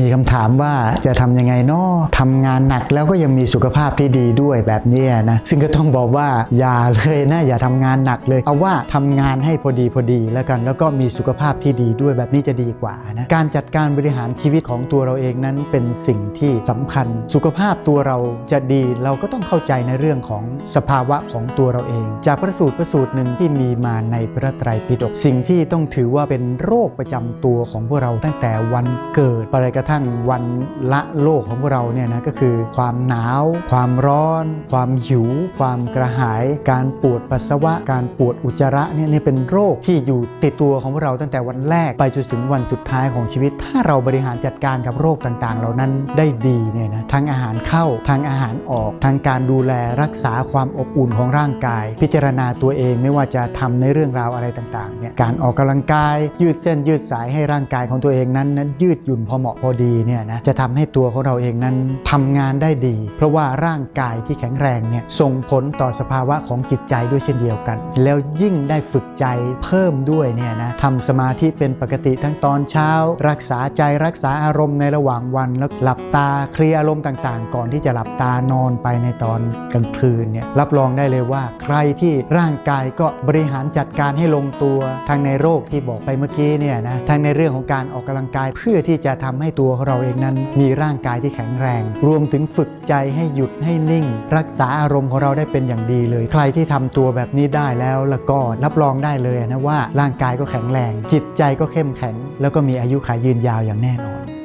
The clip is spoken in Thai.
มีคำถามว่าจะทำยังไงนาะทำงานหนักแล้วก็ยังมีสุขภาพที่ดีด้วยแบบนี้นะ ซึ่งก็ต้องบอกว่าอย่าเลยนะ อย่าทำงานหนักเลย เอาว่าทำงานให้พอดีพอดีแล้วกัน แล้วก็มีสุขภาพที่ดีด้วยแบบนี้จะดีกว่านะ การจัดการบริหารชีวิตของตัวเราเองนั้นเป็นสิ่งที่สำคัญ สุขภาพตัวเราจะดีเราก็ต้องเข้าใจในเรื่องของสภาวะของตัวเราเอง จากพระสูตรพระสูตรหนึ่งที่มีมาในพระไตรปิฎกสิ่งที่ต้องถือว่าเป็นโรคประจำตัวของพวกเราตั้งแต่วันเกิดไปกระทั่งวันละโลกของพวกเราเนี่ยนะก็คือความหนาว ความร้อน ความหิว ความกระหาย การปวดปัสสาวะ การปวดอุจจาระเนี่ยเนี่เป็นโรคที่อยู่ติดตัวของพวกเราตั้งแต่วันแรกไปจนถึงวันสุดท้ายของชีวิต ถ้าเราบริหารจัดการกับโรคต่างๆ เหล่านั้นได้ดีเนี่ยนะทั้งอาหารเข้าทั้งอาหารออกทั้งการดูแลรักษาความอบอุ่นของร่างกาย พิจารณาตัวเองไม่ว่าจะทำในเรื่องราวอะไรต่างๆเนี่ยการออกกำลังกาย ยืดเส้นยืดสายให้ร่างกายของตัวเองนั้นนั้นยืดหยุ่นพอเหมาะพอดีเนี่ยนะจะทำให้ตัวของเราเองนั้นทำงานได้ดี เพราะว่าร่างกายที่แข็งแรงเนี่ยส่งผลต่อสภาวะของจิตใจด้วยเช่นเดียวกัน แล้วยิ่งได้ฝึกใจเพิ่มด้วยเนี่ยนะทำสมาธิเป็นปกติทั้งตอนเช้า รักษาใจรักษาอารมณ์ในระหว่างวันแล้วหลับตาเคลียร์อารมณ์ต่างๆ ก่อนที่จะหลับตานอนไปในตอนกลางคืนเนี่ยรับรองได้เลยว่า ใครที่ร่างกายก็บริหารจัดการให้ลงตัวทั้งในโรคที่บอกไปเมื่อกี้เนี่ยนะทั้งในเรื่องของการออกกำลังกายเพื่อที่จะทำให้ตัวของเราเองนั้น มีร่างกายที่แข็งแรง รวมถึงฝึกใจให้หยุดให้นิ่ง รักษาอารมณ์ของเราได้เป็นอย่างดีเลย ใครที่ทำตัวแบบนี้ได้แล้วแล้วก็รับรองได้เลยนะว่าร่างกายก็แข็งแรง จิตใจก็เข้มแข็ง แล้วก็มีอายุขายยืนยาวอย่างแน่นอน